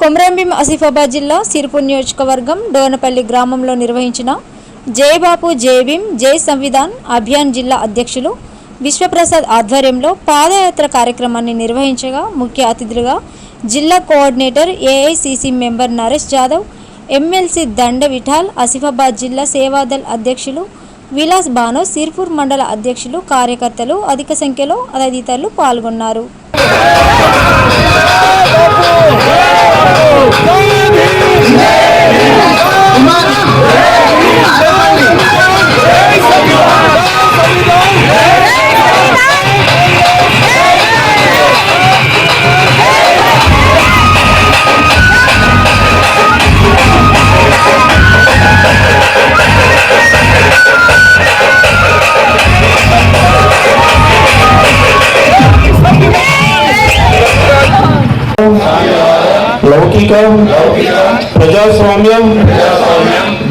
కొమరంభీం ఆసిఫాబాద్ జిల్లా సిరిపూర్ నియోజకవర్గం డోనపల్లి గ్రామంలో నిర్వహించిన జయబాపు జయభీం జై జై సంవిధాన్ అభియాన్ జిల్లా అధ్యక్షులు విశ్వప్రసాద్ ఆధ్వర్యంలో పాదయాత్ర కార్యక్రమాన్ని నిర్వహించగా ముఖ్య అతిథులుగా జిల్లా coordinator AICC member Naresh Jadhav MLC Danda Vithal Asifabad జిల్లా సేవాదల్ అధ్యక్షులు విలాస్ బానో సిర్పూర్ మండల అధ్యక్షులు కార్యకర్తలు అధిక సంఖ్యలో తదితరులు పాల్గొన్నారు. లౌకిక ప్రజాస్వామ్యం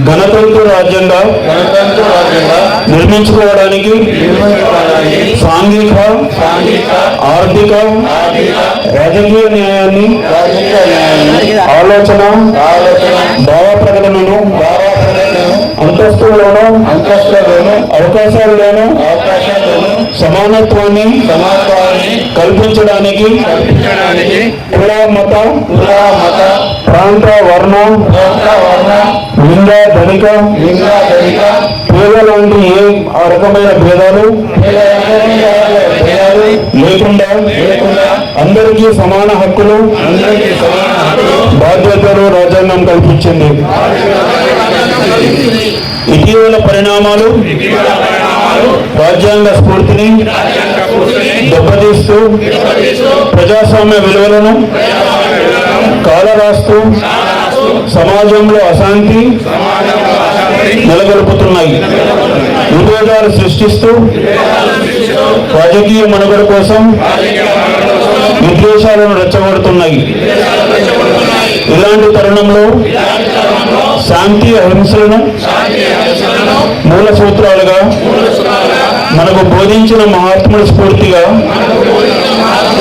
గణతంత్ర రాజ్యంగా నిర్మించుకోవడానికి సాంఘిక ఆర్థిక రాజకీయ న్యాయాన్ని ఆలోచన భావ ప్రకటనను అంతస్తులోను అవకాశాల్లోను అవకాశాల్లోను సమానత్వాన్ని సమానత్వాన్ని కల్పించడానికి కల్పించడానికి కుల మత కుల మత ప్రాంత వర్ణ ప్రాంత వర్ణ లింగ ధనిక లింగ ధనిక పేద లాంటి ఏ రకమైన భేదాలు భేదాలు లేకుండా లేకుండా అందరికీ సమాన హక్కులు అందరికీ సమాన హక్కులు బాధ్యతలు రాజ్యాంగం కల్పించింది. ఇటీవల పరిణామాలు రాజ్యాంగ స్ఫూర్తిని దెబ్బతీస్తూ ప్రజాస్వామ్య విలువలను కాలరాస్తూ సమాజంలో అశాంతి నెలకొల్పుతున్నాయి విభేదాలు సృష్టిస్తూ రాజకీయ మనుగడ కోసం విద్వేషాలను రెచ్చగొడుతున్నాయి. ఇలాంటి తరుణంలో శాంతి అహింసలను మూల సూత్రాలుగా మనకు బోధించిన మహాత్ముల స్ఫూర్తిగా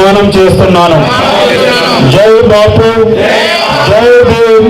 ప్రమాణం చేస్తున్నాను. జై బాపు. జై భీమ్.